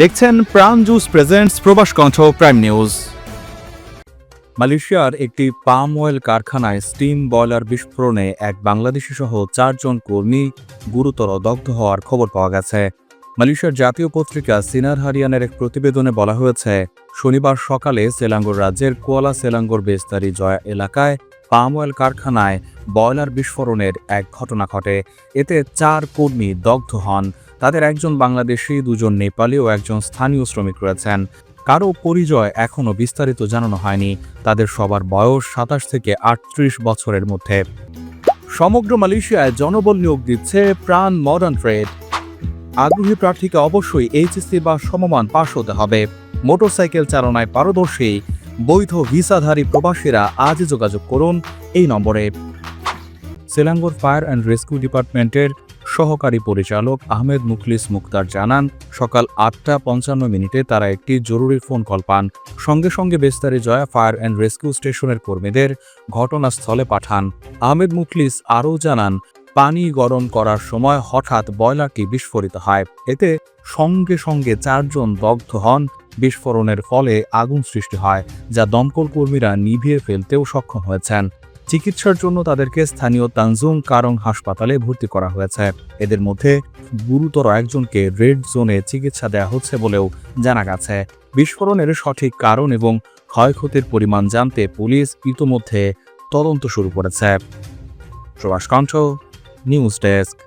দেখছেন প্রাণ juice presents প্রবাস কণ্ঠ প্রাইম নিউজ মালয়েশিয়ার একটি পাম অয়েল কারখানায় স্টিম বয়লার বিস্ফোরণে এক বাংলাদেশি সহ চারজন কর্মী গুরুতর দগ্ধ হওয়ার খবর পাওয়া গেছে। মালয়েশিয়ার জাতীয় পত্রিকা সিনার হারিয়ানের এক প্রতিবেদনে বলা হয়েছে, শনিবার সকালে সেলাঙ্গোর রাজ্যের কুয়ালা সেলাঙ্গোর বেস্তারি জয়া এলাকায় পাম অয়েল কারখানায় বয়লার বিস্ফোরণের এক ঘটনা ঘটে। এতে চার কর্মী দগ্ধ হন। তাদের একজন বাংলাদেশি, দুজন নেপালি ও একজন স্থানীয় শ্রমিক রয়েছেন। কারও পরিচয় এখনও বিস্তারিত জানানো হয়নি। তাদের সবার বয়স সাতাশ থেকে আটত্রিশ বছরের মধ্যে। সমগ্র মালয়েশিয়ায় জনবল নিয়োগ দিচ্ছে প্রাণ মডার্ন ট্রেড আগ্রহী প্রার্থীকে অবশ্যই এইচএসসি বা সমমান পাশ হতে হবে। মোটরসাইকেল চালনায় পারদর্শী, বৈধ ভিসাধারী প্রবাসীরা আজই যোগাযোগ করুন এই নম্বরে। সেলাঙ্গোর ফায়ার অ্যান্ড রেস্কিউ ডিপার্টমেন্টের সহকারী পরিচালক আহমেদ মুখলিস মুক্তার জানান, সকাল আটটা পঞ্চান্ন মিনিটে তারা একটি জরুরি ফোন কল পান। সঙ্গে সঙ্গে বেস্তারে জয়া ফায়ার অ্যান্ড রেস্কিউ স্টেশনের কর্মীদের ঘটনাস্থলে পাঠান। আহমেদ মুখলিস আরও জানান, পানি গরম করার সময় হঠাৎ বয়লারটি বিস্ফোরিত হয়। এতে সঙ্গে সঙ্গে চারজন দগ্ধ হন। বিস্ফোরণের ফলে আগুন সৃষ্টি হয়, যা দমকল কর্মীরা নিভিয়ে ফেলতেও সক্ষম হয়েছেন। চিকিৎসার জন্য তাদেরকে স্থানীয় তানজুং কারং হাসপাতালে ভর্তি করা হয়েছে। এদের মধ্যে গুরুতর একজনকে রেড জোনে চিকিৎসা দেওয়া হচ্ছে বলেও জানা গেছে। বিস্ফোরণের সঠিক কারণ এবং ক্ষয়ক্ষতির পরিমাণ জানতে পুলিশ ইতোমধ্যে তদন্ত শুরু করেছে। প্রবাস কণ্ঠ নিউজ ডেস্ক।